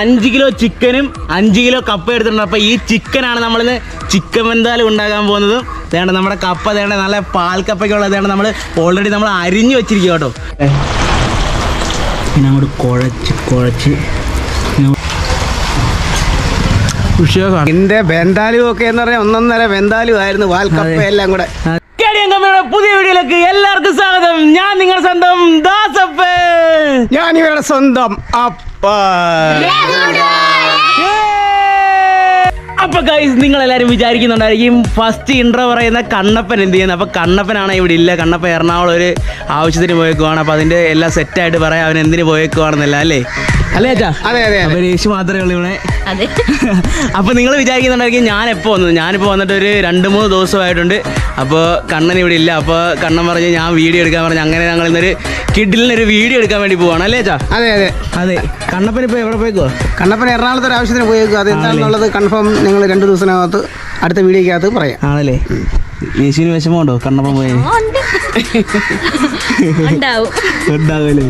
അഞ്ച് കിലോ ചിക്കനും അഞ്ച് കിലോ കപ്പ എടുത്തിട്ടുണ്ട്. അപ്പോൾ ഈ ചിക്കനാണ് നമ്മളിന്ന് ചിക്കൻ വെന്താലും ഉണ്ടാക്കാൻ പോകുന്നത്. വേണ്ട നമ്മുടെ കപ്പ വേണ്ട നല്ല പാൽ കപ്പയ്ക്കുള്ളത് വേണ്ട നമ്മൾ ഓൾറെഡി നമ്മൾ അരിഞ്ഞു വെച്ചിരിക്കും കേട്ടോ. പിന്നെ അങ്ങോട്ട് കുഴച്ച് കുഴച്ച് എന്റെ ബെന്താലു ഒക്കെ എന്ന് പറഞ്ഞാൽ ഒന്നൊന്നര ബെന്താലു ആയിരുന്നു വാൽക്കപ്പ എല്ലാം കൂടെ. പുതിയ വീഡിയോയിലേക്ക് എല്ലാവർക്കും സ്വാഗതം. ഞാൻ നിങ്ങളുടെ സ്വന്തം ദാസപ്പ് ഞാൻ ഇവരുടെ സ്വന്തം അപ്പ അപ്പൊ ഗൈസ് നിങ്ങൾ എല്ലാരും വിചാരിക്കുന്നുണ്ടായിരിക്കും ഫസ്റ്റ് ഇൻട്രോ പറയുന്ന കണ്ണപ്പൻ എന്ത് ചെയ്യുന്നത് അപ്പൊ കണ്ണപ്പനാണ് ഇവിടെ ഇല്ല. കണ്ണപ്പൻ എറണാകുളം ഒരു ആവശ്യത്തിന് പോയേക്കുവാണ്. അപ്പൊ അതിന്റെ എല്ലാം സെറ്റായിട്ട് പറയാം. അവൻ എന്തിനു പോയേക്കുവാണെന്നല്ല അല്ലേ? അല്ലേ അച്ഛാ അതെ അതെ അപ്പൊ രേഷ് മാത്രമേ ഉള്ളൂ ഇവിടെ. അതെ. അപ്പോൾ നിങ്ങൾ വിചാരിക്കുന്നുണ്ടായിരിക്കും ഞാൻ എപ്പോൾ വന്നത് ഞാനിപ്പോൾ വന്നിട്ട് ഒരു രണ്ട് മൂന്ന് ദിവസമായിട്ടുണ്ട്. അപ്പോൾ കണ്ണൻ ഇവിടെ ഇല്ല. അപ്പോൾ കണ്ണൻ പറഞ്ഞ് ഞാൻ വീഡിയോ എടുക്കാൻ പറഞ്ഞു. അങ്ങനെ ഞങ്ങൾ ഇന്നൊരു കിഡിലിനൊരു വീഡിയോ എടുക്കാൻ വേണ്ടി പോവാണ്. അല്ലേ അതെ അതെ. അതെ. കണ്ണപ്പൻ ഇപ്പോൾ എവിടെ പോയിക്കോ കണ്ണപ്പൻ എറണാകുളത്ത് ഒരു ആവശ്യത്തിന് പോയേക്കോ അത് എന്താണെന്നുള്ളത് കൺഫേം നിങ്ങൾ രണ്ട് ദിവസത്തിനകത്ത് അടുത്ത വീഡിയോക്കകത്ത് പറയാം. ആണല്ലേ. യേശുവിന് വിഷമമുണ്ടോ? കണ്ണപ്പൻ പോയി. ഉണ്ടാവും. ഉണ്ടാവുമല്ലേ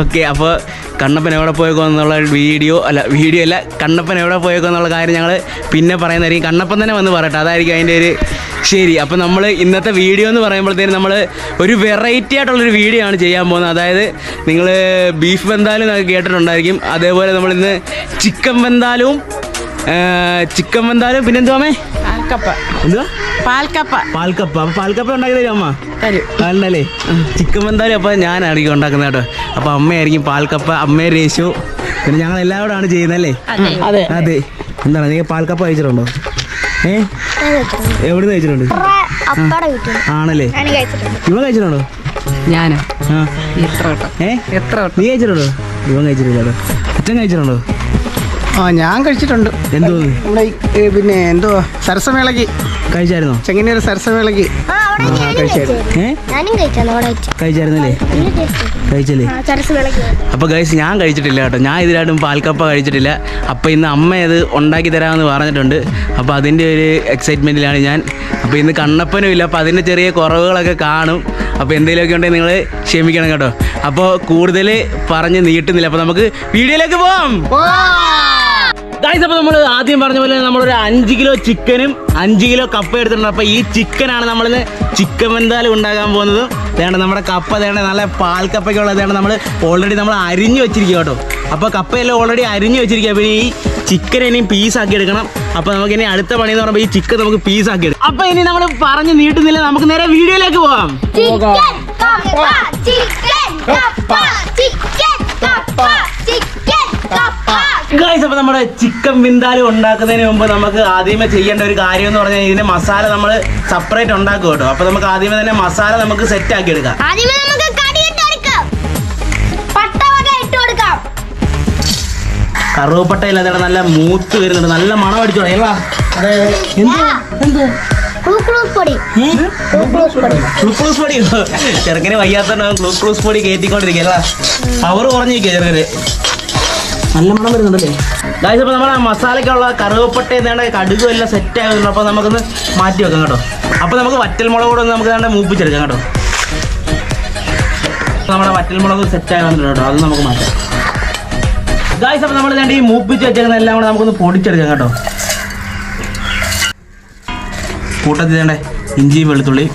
ഓക്കെ അപ്പോൾ കണ്ണപ്പൻ എവിടെ പോയേക്കോ എന്നുള്ള വീഡിയോ അല്ല വീഡിയോ അല്ല കണ്ണപ്പൻ എവിടെ പോയേക്കോ എന്നുള്ള കാര്യം ഞങ്ങൾ പിന്നെ പറയുന്നതായിരിക്കും കണ്ണപ്പൻ തന്നെ വന്ന് പറയട്ടെ. അതായിരിക്കും അതിന്റെ ഒരു ശരി. അപ്പോൾ നമ്മൾ ഇന്നത്തെ വീഡിയോ എന്ന് പറയുമ്പോഴത്തേനും നമ്മൾ ഒരു വെറൈറ്റി ആയിട്ടുള്ളൊരു വീഡിയോ ആണ് ചെയ്യാൻ പോകുന്നത്. അതായത് നിങ്ങൾ ബീഫ് എന്നൊക്കെ കേട്ടിട്ടുണ്ടായിരിക്കും. അതേപോലെ നമ്മൾ ഇന്ന് ചിക്കൻ വെന്താലും ചിക്കൻ വെന്താലും പിന്നെന്തുവാമേ കപ്പ എന്തുവാ? പാൽക്കപ്പ. പാൽക്കപ്പ. അപ്പൊ പാൽക്കപ്പ ഉണ്ടാക്കി തരും അമ്മ? തരും. ആണല്ലേ ചിക്കൻ വെന്താലും അപ്പോൾ ഞാനായിരിക്കും ഉണ്ടാക്കുന്നത് കേട്ടോ. അപ്പൊ അമ്മയായിരിക്കും പാൽക്കപ്പ അമ്മയെ രേശു. പിന്നെ ഞങ്ങൾ എല്ലാവരോടാണ് ചെയ്യുന്നല്ലേ അതെ. എന്താണ് നീ പാൽക്കപ്പ കഴിച്ചിട്ടുണ്ടോ? ഏ? എവിടെ കഴിച്ചിട്ടുണ്ട്? ആണല്ലേ? ഇവ കഴിച്ചിട്ടുണ്ട്. ഞാനോ? എത്ര ഏ? എത്ര നീ കഴിച്ചിട്ടുണ്ടോ? ഇവൻ കഴിച്ചിട്ടില്ല കേട്ടോ. അച്ഛൻ കഴിച്ചിട്ടുണ്ടോ? ആ ഞാൻ കഴിച്ചിട്ടുണ്ട്. എന്തോ? നമ്മുടെ ഈ, ഏ, പിന്നെ എന്തോ സരസമേളക്ക് കഴിച്ചായിരുന്നോ? ചെങ്ങന്നൂർ സരസമേളക്ക് ആ കഴിച്ചായിരുന്നു. ഏ? ഞാനും കഴിച്ചാണ് അവിടെ കഴിച്ച കഴിച്ചായിരുന്നല്ലേ? നല്ല ടേസ്റ്റ് കഴിച്ചല്ലേ? ചരസ് വിളക്ക് അപ്പോൾ ഗൈസ് ഞാൻ കഴിച്ചിട്ടില്ല കേട്ടോ. ഞാൻ ഇതിലായിട്ടും പാൽക്കപ്പ കഴിച്ചിട്ടില്ല. അപ്പോൾ ഇന്ന് അമ്മ അത് ഉണ്ടാക്കി തരാമെന്ന് പറഞ്ഞിട്ടുണ്ട്. അപ്പോൾ അതിന്റെ ഒരു എക്സൈറ്റ്മെന്റിലാണ് ഞാൻ. അപ്പോൾ ഇന്ന് കണ്ണപ്പനും ഇല്ല. അപ്പോൾ അതിന്റെ ചെറിയ കുറവുകളൊക്കെ കാണും. അപ്പോൾ എന്തെങ്കിലുമൊക്കെ ഉണ്ടെങ്കിൽ നിങ്ങൾ ക്ഷമിക്കണം കേട്ടോ. അപ്പോൾ കൂടുതൽ പറഞ്ഞ് നീട്ടുന്നില്ല. അപ്പോൾ നമുക്ക് വീഡിയോയിലേക്ക് പോവാം. ഗൈസ് അപ്പോൾ നമ്മൾ ആദ്യം പറഞ്ഞ പോലെ നമ്മളൊരു അഞ്ച് കിലോ ചിക്കനും അഞ്ച് കിലോ കപ്പ എടുത്തിട്ടുണ്ട്. അപ്പോൾ ഈ ചിക്കനാണ് നമ്മളിന്ന് ചിക്കൻ വെന്താലും ഉണ്ടാക്കാൻ പോകുന്നത്. വേണ്ട നമ്മുടെ കപ്പ തേണ്ട നല്ല പാൽ കപ്പയ്ക്കുള്ളത് വേണ്ട നമ്മൾ ഓൾറെഡി നമ്മൾ അരിഞ്ഞു വെച്ചിരിക്കുക കേട്ടോ. അപ്പോൾ കപ്പയെല്ലാം ഓൾറെഡി അരിഞ്ഞു വെച്ചിരിക്കുക പിന്നെ ഈ ചിക്കൻ ഇനിയും പീസാക്കി എടുക്കണം. അപ്പോൾ നമുക്ക് ഇനി അടുത്ത പണി എന്ന് പറയുമ്പോൾ ഈ ചിക്കൻ നമുക്ക് പീസാക്കി എടുക്കാം. അപ്പോൾ ഇനി നമ്മൾ പറഞ്ഞ് നീട്ടുന്നില്ല. നമുക്ക് നേരെ വീഡിയോയിലേക്ക് പോകാം. ചിക്കൻ കപ്പ ചിക്കൻ കപ്പ ചിക്കൻ കപ്പ ചിക്കൻ ഗൈസ് അപ്പോൾ നമ്മുടെ ചിക്കൻ വിന്താലും ഉണ്ടാക്കുന്നതിന് മുമ്പ് നമുക്ക് ആദ്യമേ ചെയ്യേണ്ട ഒരു കാര്യം എന്ന് പറഞ്ഞാൽ ഇതിന്റെ മസാല നമ്മൾ സെപ്പറേറ്റ് ഉണ്ടാക്കും കേട്ടോ. അപ്പൊ നമുക്ക് ആദ്യമേ തന്നെ മസാല നമുക്ക് സെറ്റ് ആക്കി എടുക്കാം. കറുവപ്പട്ട നമുക്ക് കടി ഇട്ട് കൊടുക്കാം ഇട്ട് കൊടുക്കാം. കറുവപ്പട്ടയിൽ അതാണ് നല്ല മൂത്ത് വരുന്നുണ്ട്. നല്ല മണം അടിച്ചു തുടങ്ങി. ഗ്ലൂക്കോസ് പൊടി. ചെറുക്കന് വയ്യാത്തോണ്ട് ഗ്ലൂക്കോസ് പൊടി കയറ്റിക്കൊണ്ടിരിക്കുക പവർ കുറഞ്ഞിരിക്കുക ചെറുക്കന്. നല്ല മണം വരുന്നുണ്ടല്ലേ? ഗായ്സ് അപ്പോൾ നമ്മുടെ മസാലയ്ക്കുള്ള കറുവപ്പട്ട എന്താണ്ട് കടുകും എല്ലാം സെറ്റ് ആകുന്നുണ്ട് അപ്പോൾ നമുക്കൊന്ന് മാറ്റി വെക്കാം കേട്ടോ. അപ്പോൾ നമുക്ക് വറ്റൽ മുളക് കൂടെ ഒന്ന് നമുക്ക് വേണ്ട മൂപ്പിച്ചെടുക്കാം കേട്ടോ. നമ്മുടെ വറ്റൽ മുളക് സെറ്റ് ആകുന്നുണ്ട് കേട്ടോ. അത് നമുക്ക് മാറ്റാം. ഗായ്സ് അപ്പോൾ നമ്മൾ വേണ്ട ഈ മൂപ്പിച്ച് വെച്ചേക്കുന്ന എല്ലാം കൂടെ നമുക്കൊന്ന് പൊടിച്ചെടുക്കാം കേട്ടോ. കൂട്ടത്തിൽ വേണ്ടേ ഇഞ്ചിയും വെളുത്തുള്ളി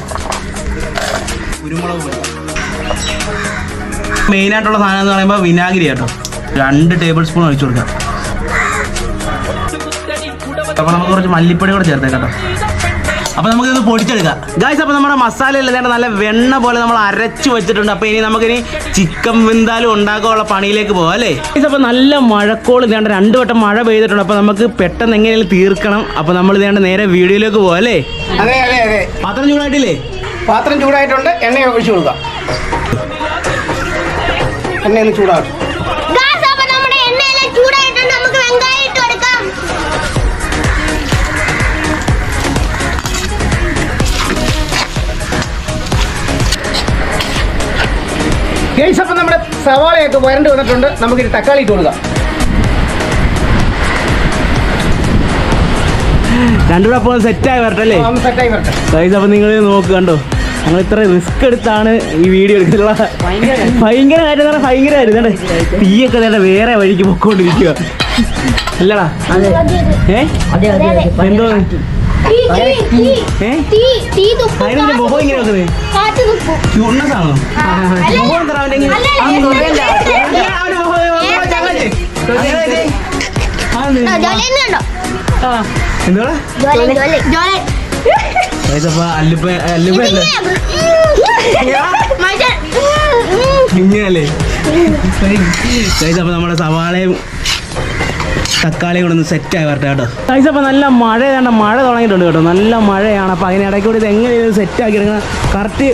കുരുമുളക് മെയിനായിട്ടുള്ള സാധനം എന്ന് പറയുമ്പോൾ വിനാഗിരി കേട്ടോ. രണ്ട് ടേബിൾ സ്പൂൺ ഒഴിച്ചു കൊടുക്കാം. അപ്പോൾ നമുക്ക് കുറച്ച് മല്ലിപ്പൊടി കൂടെ ചേർത്തേക്കാം അപ്പൊ അപ്പോൾ നമുക്ക് ഇത് പൊടിച്ചെടുക്കാം. ഗായ്സ് അപ്പോൾ നമ്മുടെ മസാല എല്ലാം നല്ല വെണ്ണ പോലെ നമ്മൾ അരച്ചു വെച്ചിട്ടുണ്ട്. അപ്പോൾ ഇനി നമുക്കിനി ചിക്കൻ വിന്താലും ഉണ്ടാക്കാനുള്ള പണിയിലേക്ക് പോകാം അല്ലേ? ഗൈസ് അപ്പോൾ നല്ല മഴക്കോൾ ഇതേണ്ട രണ്ട് വട്ടം മഴ പെയ്തിട്ടുണ്ട്. അപ്പോൾ നമുക്ക് പെട്ടെന്ന് എങ്ങനെയും തീർക്കണം. അപ്പോൾ നമ്മൾ ഇതേണ്ട നേരെ വീഡിയോയിലേക്ക് പോകാം അല്ലേ? അതെ അതെ അതെ. പാത്രം ചൂടായിട്ടില്ലേ? പാത്രം ചൂടായിട്ടുണ്ട്. എണ്ണ ഒഴിച്ചു കൊടുക്കാം. എണ്ണ ഒന്ന് ചൂടാകും ഗൈസ് അപ്പം നമ്മുടെ സവാളയൊക്കെ വരണ്ട് വന്നിട്ടുണ്ട്. നമുക്കിത് തക്കാളി ഇട്ട് കൊടുക്കാം. രണ്ടുകൂടെ അപ്പോൾ സെറ്റായി വരട്ടെ അല്ലേ? സെറ്റായി വരട്ടെ. ഗൈസ് അപ്പോൾ നിങ്ങൾ നോക്ക് കണ്ടോ? ഞങ്ങൾ ഇത്ര റിസ്ക് എടുത്താണ് ഈ വീഡിയോ എടുക്കുന്നത് ഭയങ്കരമായിട്ട്. കാര്യം പറഞ്ഞാൽ ഭയങ്കര കാര്യം ഇതാണ്ട് തീയൊക്കെ തന്നെ വേറെ വഴിക്ക് പൊക്കോണ്ടിരിക്കുക അല്ലടാ ഏ? എന്തോ? മുഖം ഇങ്ങനെ. വെക്കുന്നത്. ചുണ്ണസാണോ മുഖം എന്താ അവന്റെ ഇങ്ങനെ? അല്ല, ആ, അല്ല, മുഖം അല്ല, എന്താ? അല്ല, ആ, അവന്റെ മുഖം, മുഖം ഏ, ചങ്ങലേ. ചങ്ങലേ. ആ, ആ, എന്ത്? ജോലിന്ന് കണ്ടോ? ആ, എന്തുവാടാ ജോലി, ജോലി, ജോലി. ഏതപ്പാ അല്ലിപ്പ അല്ലിപ്പ അല്ലേ ഇതിങ്ങനെ, മനുഷ്യൻ, ഉം, ഉം. ഇങ്ങനല്ലേ ഗൈസ് അപ്പോൾ നമ്മുടെ സവാളയും തക്കാളിയും കൊണ്ടൊന്ന് സെറ്റ് ആയി വരട്ടെ കേട്ടോ. ഗൈസ് അപ്പോൾ നല്ല മഴ ഏതാണ്ട് മഴ തുടങ്ങിയിട്ടുണ്ട് കേട്ടോ. നല്ല മഴയാണ്. അപ്പോൾ അതിനിടയ്ക്ക് കൂടി ഇത് എങ്ങനെ ഇത് സെറ്റ് ആക്കി എടുക്കണം? കറക്റ്റ്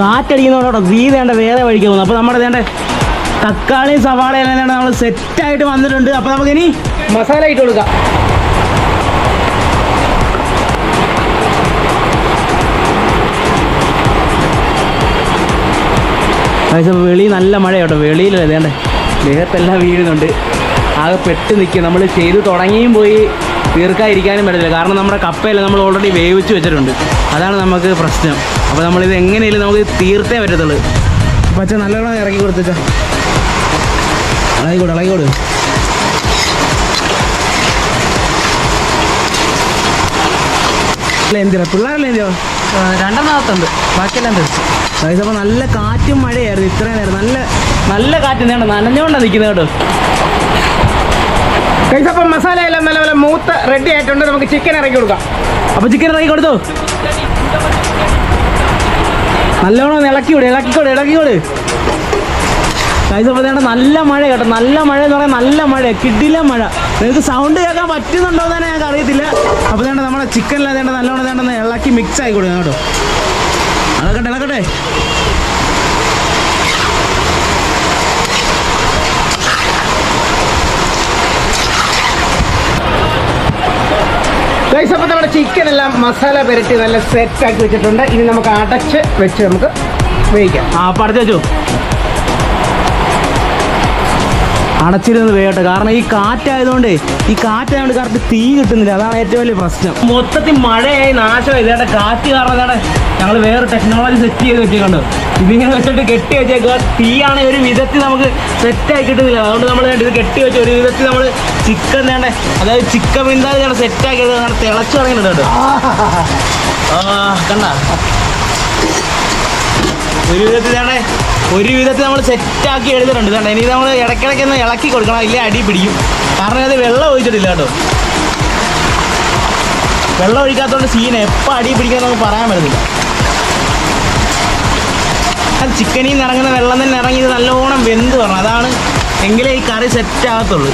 കാറ്റടിക്കുന്നതോടെ വീ വേണ്ട വേറെ വഴിക്ക് പോകുന്നു. അപ്പോൾ നമ്മുടെ വേണ്ട തക്കാളി സവാള എല്ലാം വേണ്ട നമ്മൾ സെറ്റായിട്ട് വന്നിട്ടുണ്ട്. അപ്പോൾ നമുക്കിനി മസാല ഇട്ട് കൊടുക്കാം. വെളി നല്ല മഴ കേട്ടോ. വെളിയിലല്ലേ വേണ്ടേ ദേഹത്തെല്ലാം വീഴുന്നുണ്ട്. ആകെ പെട്ട് നിൽക്കുക. നമ്മൾ ചെയ്തു തുടങ്ങിയും പോയി തീർക്കാതിരിക്കാനും പറ്റില്ല കാരണം നമ്മുടെ കപ്പയെല്ലാം നമ്മൾ ഓൾറെഡി വേവിച്ച് വെച്ചിട്ടുണ്ട്. അതാണ് നമുക്ക് പ്രശ്നം. അപ്പോൾ നമ്മളിത് എങ്ങനെയും നമുക്ക് തീർത്തേ പറ്റത്തുള്ളൂ. പച്ച നല്ലോണം ഇറക്കി കൊടുത്തച്ച ഇളകിക്കോട് ഇളകിക്കോട്. എന്തിനാ? പിള്ളേരല്ലേ എന്തിയോ രണ്ടെണ്ണത്തുണ്ട് ബാക്കിയെല്ലാം തീർച്ചു ഗൈസ് അപ്പോൾ നല്ല കാറ്റും മഴയായിരുന്നു. ഇത്രയും നേരം നല്ല നല്ല കാറ്റ് നേട്ടോ നനഞ്ഞുകൊണ്ടാണ് നിൽക്കുന്നത് കേട്ടോ. ഗൈസ് അപ്പം മസാല എല്ലാം നല്ല പോലെ മൂത്ത് റെഡി ആയിട്ടുണ്ട്. നമുക്ക് ചിക്കൻ ഇറക്കി കൊടുക്കാം. അപ്പോൾ ചിക്കൻ ഇറക്കി കൊടുത്തു? നല്ലോണം ഇളക്കിവിട് ഇളക്കിക്കോട് ഇളക്കിക്കോട് ഗൈസ് അപ്പോൾ വേണ്ട നല്ല മഴ കേട്ടോ. നല്ല മഴ എന്ന് പറയാൻ നല്ല മഴ കിടില മഴ. നിങ്ങൾക്ക് സൗണ്ട് കേൾക്കാൻ പറ്റുന്നുണ്ടോ എന്ന് തന്നെ ഞങ്ങൾക്ക് അറിയത്തില്ല. അപ്പോൾ വേണ്ട നമ്മുടെ ചിക്കനിൽ അതേണ്ട നല്ലോണം വേണ്ടെന്ന് ഇളക്കി മിക്സ് ആയി കൊടുക്കണം കേട്ടോ. ഇളക്കട്ടെ ഇളക്കട്ടെ. ഗൈസ് അപ്പം നമ്മുടെ ചിക്കൻ എല്ലാം മസാല പുരട്ടി നല്ല സെറ്റ് ആക്കി വെച്ചിട്ടുണ്ട്. ഇനി നമുക്ക് അടച്ച് വെച്ച് നമുക്ക് വേവിക്കാം. ആ പറഞ്ഞു അടച്ചിരുന്ന് വേട്ടെ. കാരണം ഈ കാറ്റായതുകൊണ്ട് ഈ കാറ്റായതുകൊണ്ട് കറക്റ്റ് തീ കിട്ടുന്നില്ല. അതാണ് ഏറ്റവും വലിയ പ്രശ്നം. മൊത്തത്തിൽ മഴയായി നാശമായി. ഇതേടെ കാറ്റ് കാരണം ഇതേടെ ഞങ്ങൾ വേറെ ടെക്നോളജി സെറ്റ് ചെയ്ത് വെച്ചിട്ടുണ്ട് ഇതിങ്ങനെ വെച്ചിട്ട് കെട്ടി വെച്ചേക്കുക തീയാണ് ഒരു വിധത്തിൽ നമുക്ക് സെറ്റായി കിട്ടുന്നില്ല. അതുകൊണ്ട് നമ്മൾ ഇത് കെട്ടി വെച്ച് ഒരു വിധത്തിൽ നമ്മൾ ചിക്കൻ വേണ്ടേ അതായത് ചിക്കൻ വിന്താതെ ഞങ്ങൾ സെറ്റാക്കിയത് തിളച്ചു തുടങ്ങിയിട്ടുണ്ട് കേട്ടോ. ആ കണ്ട? ഒരു വിധത്തിൽ ഇതാണേ ഒരു വിധത്തിൽ നമ്മൾ സെറ്റാക്കി എടുത്തിട്ടുണ്ട് ഇതാണ്ട് ഇനി നമ്മൾ ഇടയ്ക്കിടയ്ക്ക് ഒന്ന് ഇളക്കി കൊടുക്കണം. ഇല്ലേ അടി പിടിക്കും. കാരണം അത് വെള്ളം ഒഴിച്ചിട്ടില്ല കേട്ടോ. വെള്ളം ഒഴിക്കാത്തതുകൊണ്ട് സീൻ എപ്പോൾ അടി പിടിക്കാൻ നമുക്ക് പറയാൻ പറ്റുന്നില്ല അത് ചിക്കനിൽ നിന്ന് ഇറങ്ങുന്ന വെള്ളം തന്നെ ഇറങ്ങി ഇത് നല്ലോണം വെന്ത് പറഞ്ഞു അതാണ് എങ്കിലേ ഈ കറി സെറ്റ് ആകത്തുള്ളൂ.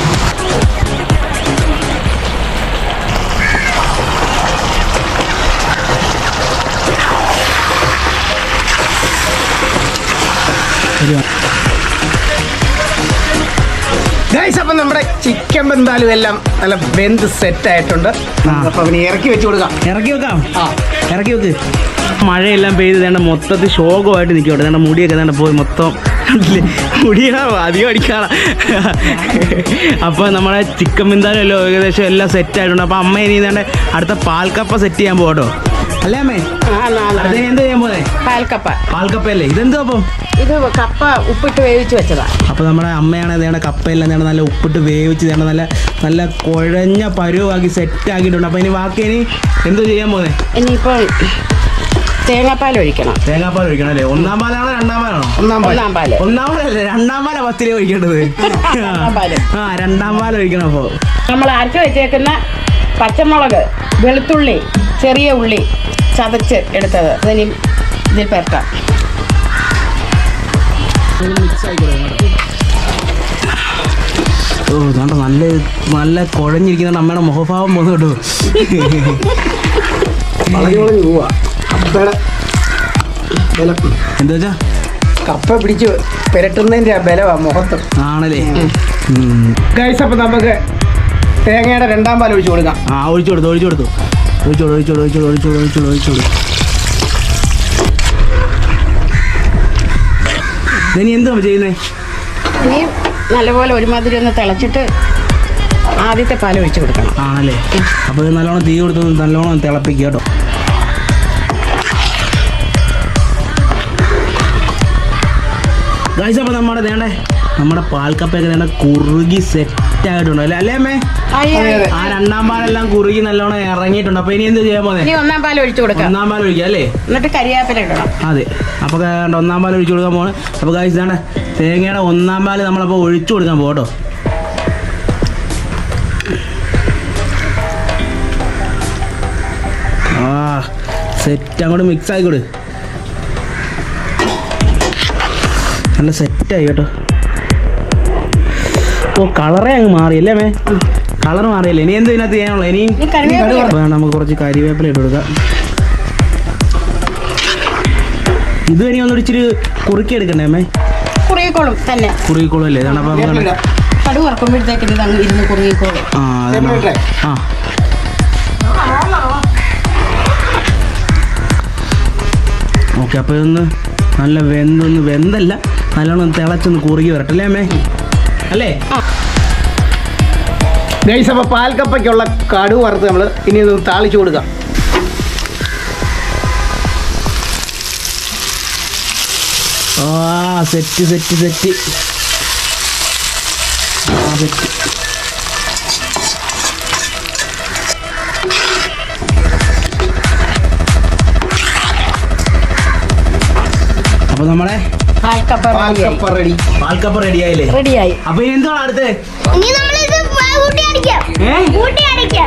ഗൈസ് അപ്പം നമ്മുടെ ചിക്കൻ ബന്താലും എല്ലാം നല്ല വെന്ത് സെറ്റ് ആയിട്ടുണ്ട്. അപ്പം അവന് ഇറക്കി വെച്ച് കൊടുക്കാം. ഇറക്കി വെക്കാം? ആ. ഇറക്കി വെക്ക്. മഴയെല്ലാം പെയ്ത് വേണ്ട മൊത്തത്തിൽ ശോകമായിട്ട് നിൽക്കട്ടെ വേണ്ട മുടിയൊക്കെ വേണ്ട പോയി മൊത്തം കണ്ടില്ലേ? മുടിയാ അധികം അടിക്കാറ. അപ്പോൾ നമ്മുടെ ചിക്കൻ ബിന്താലും എല്ലാം ഏകദേശം എല്ലാം സെറ്റ് ആയിട്ടുണ്ട്. അപ്പോൾ അമ്മ ഇനി വേണ്ട അടുത്ത പാൽക്കപ്പ സെറ്റ് ചെയ്യാൻ പോകട്ടോ അല്ലേ അമ്മേ? അതെന്ത് എന്ത് പാൽക്കപ്പ. പാൽക്കപ്പയല്ലേ? ഇതെന്താ അപ്പം? ഇത് കപ്പ ഉപ്പിട്ട് വേവിച്ച് വെച്ചതാ. അപ്പോൾ നമ്മുടെ അമ്മയാണ് വേണ്ട കപ്പയെല്ലാം വേണ്ട നല്ല ഉപ്പിട്ട് വേവിച്ച് വേണ്ട നല്ല നല്ല കുഴഞ്ഞ പരുവാക്കി സെറ്റ് ആക്കിയിട്ടുണ്ട്. അപ്പോൾ ഇനി ബാക്കി ഇനി എന്തോ ചെയ്യാൻ പോകുന്നത് ഇനിയിപ്പോൾ തേങ്ങാപ്പാൽ ഒഴിക്കണം. തേങ്ങാപ്പാൽ ഒഴിക്കണം അല്ലേ? ഒന്നാം പാലാണോ രണ്ടാം പാലാണോ? ഒന്നാം ഒന്നാം പാൽ. ഒന്നാം പാലല്ലേ? രണ്ടാം പാല പത്തിരി ഒഴിക്കേണ്ടത്. പാൽ. ആ രണ്ടാം പാൽ ഒഴിക്കണം അപ്പോൾ നമ്മൾ അരച്ച് വെച്ചേക്കുന്ന പച്ചമുളക് വെളുത്തുള്ളി ചെറിയ ഉള്ളി ചതച്ച് എടുത്തത്. അതിനി ഇതിൽ പെരട്ടാം ഓ ഇതാണ്ട് നല്ല നല്ല കുഴഞ്ഞിരിക്കുന്ന അമ്മയുടെ മുഖഭാവം പോകുന്നു കേട്ടോ എന്താ വെച്ചാ? കപ്പ പിടിച്ച് പെരട്ടുന്നതിന്റെ ആ ബലവാ മുഖത്ത്. ആണല്ലേ. ഗൈസ് അപ്പൊ നമുക്ക് തേങ്ങയുടെ രണ്ടാം പാൽ ഒഴിച്ചു കൊടുക്കാം. ആ ഒഴിച്ചു കൊടുത്തു ഒഴിച്ചു കൊടുത്തു. ഒഴിച്ചോളൂ ഒഴിച്ചോളൂ ഒഴിച്ചോളൂ ഒഴിച്ചോളൂ ഒഴിച്ചോളൂ ഒഴിച്ചോളൂ. ഇനി എന്തോ ചെയ്യുന്നേ? ഇനിയും നല്ലപോലെ ഒരുമാതിരി ഒന്ന് തിളച്ചിട്ട് ആദ്യത്തെ പാൽ ഒഴിച്ചു കൊടുക്കണം. ആണല്ലേ? അപ്പോൾ നല്ലോണം തീ കൊടുത്ത് നല്ലോണം തിളപ്പിക്കുക കേട്ടോ. ഗൈസ് അപ്പോൾ നമ്മുടെ വേണ്ടേ നമ്മുടെ പാൽക്കപ്പയൊക്കെ വേണ്ട കുറുകി സെറ്റ് ആയിട്ടുണ്ട് അല്ലേ? അല്ലേ അമ്മേ. ആ രണ്ടാം പാലെല്ലാം കുറുകി നല്ലോണം ഇറങ്ങിയിട്ടുണ്ട്. അപ്പൊ ഇനി എന്ത് ചെയ്യാൻ പോകുന്നത് ഇനി ഒന്നാം പാൽ ഒഴിച്ചു കൊടുക്കാം. ഒന്നാം പാൽ ഒഴിക്കുക അല്ലേ? എന്നിട്ട് കരിയാപ്പില ഇടണം. അതെ. അപ്പൊ കണ്ട ഒന്നാം പാൽ ഒഴിച്ചു കൊടുക്കാൻ പോകണം അപ്പൊ ഗൈസ് ഇതാണ് തേങ്ങയുടെ ഒന്നാം പാൽ നമ്മളപ്പോ ഒഴിച്ചു കൊടുക്കാൻ പോകട്ടോ ആ സെറ്റ് അങ്ങോട്ട് മിക്സ് ആയിക്കോട്. നല്ല സെറ്റായി കേട്ടോ. ഓ കളറേ അങ്ങ് മാറിയല്ലേ മേ? കളർ മാറിയല്ലേ? ഇനി എന്ത് ഇതിനകത്ത് ചെയ്യാനുള്ളത്? ഇനി നമുക്ക് കുറച്ച് കരിവേപ്പില ഇട്ട് കൊടുക്കാം. ഇത് ഇനി ഒന്നും ഇച്ചിരി കുറുക്കി എടുക്കണ്ടേ അമ്മേ കുറുകിക്കോളും തന്നെ. കുറുകിക്കോളും. അല്ലേ ഇതാണ് ഇത് അങ്ങ് ഇരുന്ന് കുറുകിക്കോളും. ആ ആ. ഓക്കെ അപ്പോൾ ഇതൊന്ന് നല്ല വെന്തൊന്ന് വെന്തല്ല നല്ലോണം ഒന്ന് തിളച്ചൊന്ന് കുറുകി വരട്ടെ അല്ലേ അമ്മേ അല്ലേ? ഗൈസ് അപ്പോൾ പാൽക്കപ്പയ്ക്കുള്ള കടു വറുത്ത് നമ്മൾ ഇനി ഇത് താളിച്ചു കൊടുക്കാം. ആ സെറ്റ് സെറ്റ് സെറ്റ് ആ സെറ്റ് അപ്പോൾ നമ്മുടെ പാൽക്കപ്പ റെഡി ആയില്ലേ? റെഡിയായി അപ്പൊ ഇനി എന്താണ് അടുത്ത്?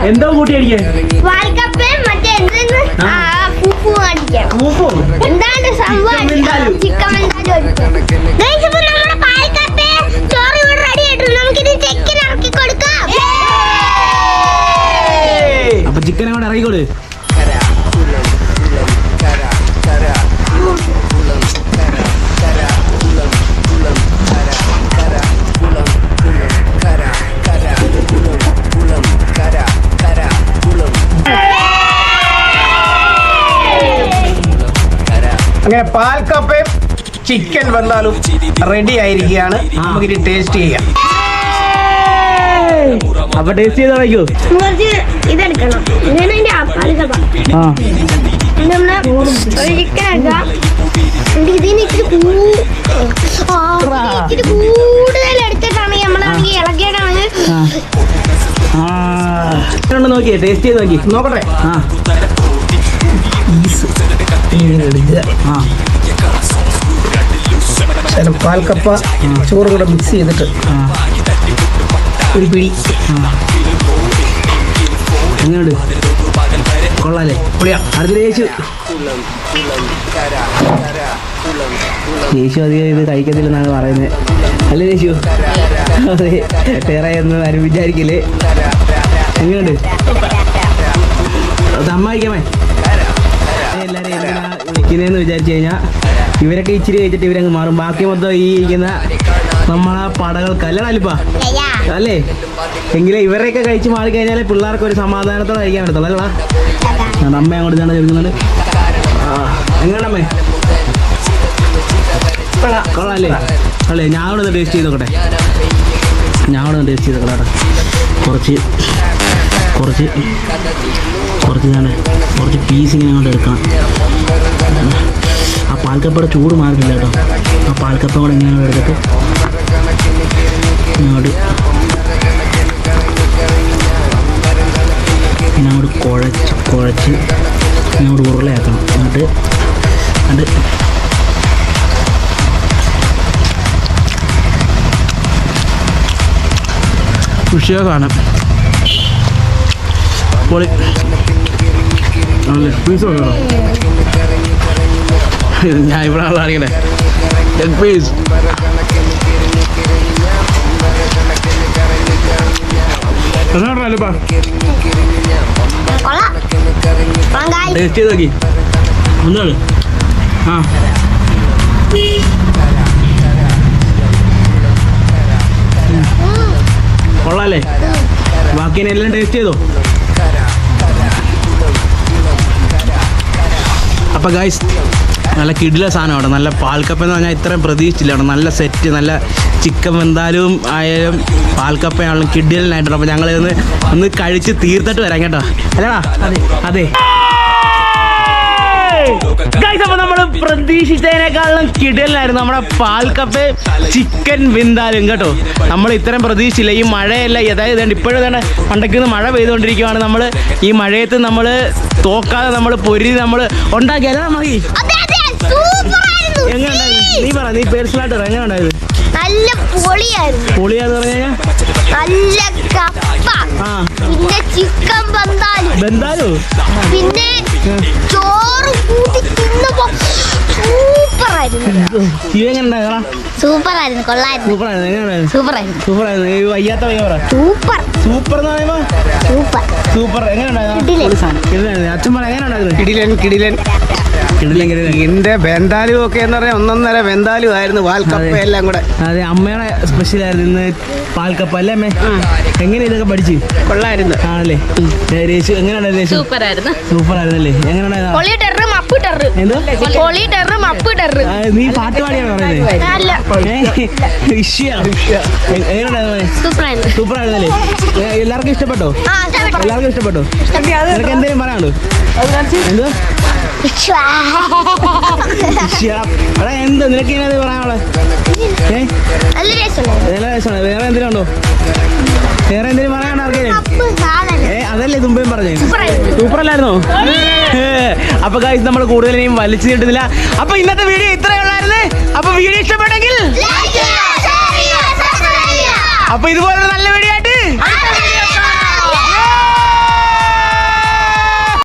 എന്തോ കൂട്ടി അടിക്കാൻ? വാൽക്കപ്പേ മറ്റേ എന്തെന്ന്? ആ. ആ പൂപ്പു അങ്ങനെ പാൽക്കപ്പയും ചിക്കൻ വന്നാലും റെഡി ആയിരിക്കുകയാണ്. നമുക്കിനി ടേസ്റ്റ് ചെയ്യാം. അപ്പൊ ടേസ്റ്റ് ചെയ്ത് കുറച്ച് ഇതെടുക്കണം. ഇങ്ങനെ അതിന്റെ പാൽക്കപ്പ ആ. നമ്മൾ ഒരു ചിക്കൻ എടുക്കാം. എന്നിട്ട് ഇതിന് ഇച്ചിരി കൂ- ആ, ഇച്ചിരി കൂടുതൽ എടുത്തിട്ടാണെങ്കിൽ നമ്മളാണെങ്കിൽ ഇളകിയിട്ടാണെങ്കിൽ ആ. ആ. ഇതുണ്ട് നോക്കിയേ ടേസ്റ്റ് ചെയ്ത് നോക്കി. നോക്കട്ടെ. ആ. ശകലം പാൽക്കപ്പ ചോറും കൂടെ മിക്സ് ചെയ്തിട്ട് ഒരു പിടി. എങ്ങനെയുണ്ട്? കൊള്ളാല്ലേ? പൊളിയാ. അടുത്ത യേശു അധികം ഇത് കഴിക്കത്തില്ലെന്നാണ് പറയുന്നത്. അല്ലേ യേശു അതെ. വേറെ എന്ന് ആരും വിചാരിക്കില്ലേ? എങ്ങനെയുണ്ട്? അത് അമ്മായിക്കമേ എല്ലാവരും എന്തിനാ വിളിക്കുന്നതെന്ന് വിചാരിച്ചു കഴിഞ്ഞാൽ ഇവരൊക്കെ ഇച്ചിരി കഴിച്ചിട്ട് ഇവരങ്ങ് മാറും. ബാക്കി മൊത്തം ഈ ഇരിക്കുന്ന നമ്മളെ പടകൾക്ക് അല്ലേ അലിപ്പ അല്ലേ? എങ്കിലും ഇവരെയൊക്കെ കഴിച്ച് മാറി കഴിഞ്ഞാൽ പിള്ളേർക്ക് ഒരു സമാധാനത്തോടെ കഴിക്കാൻ പറ്റത്തുള്ളൂ അല്ലടാ അമ്മ അങ്ങോട്ട് ഞാൻ ചേർക്കുന്നുണ്ട് എങ്ങനെയമ്മേ കൊള്ളാല്ലേ അല്ലേ? ഞാൻ അവിടെ ടേസ്റ്റ് ചെയ്ത് നോക്കട്ടെ. ഞാൻ അവിടെ ടേസ്റ്റ് ചെയ്ത് നോക്കട്ടെ കുറച്ച് കുറച്ച് കുറച്ച് ഞാൻ കുറച്ച് പീസ് ഇങ്ങനെ അങ്ങോട്ട് എടുക്കണം. ആ പാൽക്കപ്പയുടെ ചൂട് മാറില്ല കേട്ടോ. ആ പാൽക്കപ്പ കൂടെ ഇങ്ങനെ എടുത്തിട്ട് ഇങ്ങോട്ട് ഇങ്ങനെ അങ്ങോട്ട് കുഴച്ച് കുഴച്ച് അവിടെ ഉരുളയാക്കണം. എന്നിട്ട് എന്നിട്ട് ഉഷയോ കാണാം പൊളി. നല്ല പീസ് ഞാൻ ഇവിടെ ആളെ അറിയണേ ലെഗ് പീസ് ടേസ്റ്റ് ചെയ്ത് നോക്കി. എന്താണ് ആ. കൊള്ളാല്ലേ? ബാക്കി എല്ലാം ടേസ്റ്റ് ചെയ്തോ? അപ്പോൾ ഗായ്സ് നല്ല കിടില സാധനം അവിടെ നല്ല പാൽക്കപ്പ എന്ന് പറഞ്ഞാൽ ഇത്രയും പ്രതീക്ഷിച്ചില്ല അവിടെ നല്ല സെറ്റ് നല്ല ചിക്കൻ വെന്താലും ആയാലും പാൽക്കപ്പയാണെങ്കിലും കിടിലനായിട്ടുണ്ട് അപ്പോൾ ഞങ്ങൾ ഒന്ന് ഒന്ന് കഴിച്ച് തീർത്തിട്ട് വരാം കേട്ടോ. അല്ലടാ അതെ നമ്മൾ പ്രതീക്ഷിച്ചതിനേക്കാളും കിടലായിരുന്നു നമ്മുടെ പാൽക്കപ്പ് ചിക്കൻ വിന്താലും കേട്ടോ. നമ്മൾ ഇത്രയും പ്രതീക്ഷിച്ചില്ല. ഈ മഴയല്ല അതായത് ഇപ്പോഴും തന്നെ പണ്ടേക്കുന്ന മഴ പെയ്തുകൊണ്ടിരിക്കുകയാണ് നമ്മൾ ഈ മഴയത്ത് നമ്മൾ തോക്കാതെ നമ്മൾ പൊരി നമ്മൾ ഉണ്ടാക്കിയാലേ മതി അതെ അതെ സൂപ്പർ ആയിരുന്നു എങ്ങനെ ഉണ്ടായിരുന്നു നീ പറ നീ പേഴ്സണലായിട്ട് പറ എങ്ങനെ ഉണ്ടായത്? നല്ല പൊളിയായിരുന്നു. പൊളിയാന്ന് പറഞ്ഞു കഴിഞ്ഞാൽ നല്ല കപ്പ. ആ. പിന്നെ ചിക്കൻ ബന്താലും? ബന്ധാലോ പിന്നെ ചോറ് കൂട്ടി തിന്നപ്പോ സൂപ്പർ ആയിരുന്നു ഇവ എങ്ങനെ സൂപ്പർ ആയിരുന്നു കൊള്ളായിരുന്നു. സൂപ്പറായിരുന്നു. എങ്ങനെ ഉണ്ടായിരുന്നു സൂപ്പർ ആയിരുന്നു സൂപ്പറായിരുന്നു. ഈ വയ്യാത്ത വയ്യ പറ. സൂപ്പർ. സൂപ്പർ എന്ന് പറയുമ്പോൾ സൂപ്പർ. സൂപ്പർ. എങ്ങനെ കിടിലൻ. ഉണ്ടായിരുന്നു അച്ഛൻ പറ എങ്ങനെ ഉണ്ടായിരുന്നു കിടിലൻ കിടിലൻ കിടിലൻ കിടിലൻ. ഇതിന്റെ വെന്താലു ഒക്കെ എന്ന് പറഞ്ഞാൽ ഒന്നൊന്നര വെന്താലു ആയിരുന്നു വാൽക്കപ്പ എല്ലാം കൂടെ. അതെ അമ്മയുടെ സ്പെഷ്യൽ ആയിരുന്നു ഇന്ന് പാൽക്കപ്പ അല്ലേ അമ്മേ? എങ്ങനെ ഇതൊക്കെ പഠിച്ചു? കൊള്ളായിരുന്നു. ആണല്ലേ? രേശു എങ്ങനെയാണ് രേശു? സൂപ്പർ ആയിരുന്നു സൂപ്പർ ആയിരുന്നല്ലേ എങ്ങനെയാണ് നീ പാട്ട് പാടിയാണ് പറയുന്നത് സൂപ്പർ ആയിരുന്നു ആയിരുന്നല്ലേ എല്ലാവർക്കും ഇഷ്ടപ്പെട്ടോ? ആ എല്ലാവർക്കും ഇഷ്ടപ്പെട്ടോ? നിനക്ക് എന്തെങ്കിലും പറയാനുണ്ടോ? എന്തോ. എടാ എന്താ നിനക്ക് ഇങ്ങനെ പറയാനുള്ളത് ഏ നല്ല രസമാണ് വേറെ എന്തെങ്കിലും ഉണ്ടോ വേറെ എന്തെങ്കിലും പറയാനുണ്ടോ സാധനം ഏ അതല്ലേ തുമ്പയും പറഞ്ഞേ സൂപ്പർ അല്ലായിരുന്നോ അപ്പൊ കാശ് നമ്മൾ കൂടുതൽ ഇനിയും വലിച്ചു കിട്ടുന്നില്ല അപ്പൊ ഇന്നത്തെ വീഡിയോ ഇത്രയേ ഉള്ളായിരുന്നു. അപ്പൊ വീഡിയോ ഇഷ്ടപ്പെട്ടെങ്കിൽ. അപ്പൊ ഇതുപോലെ നല്ല വീഡിയോ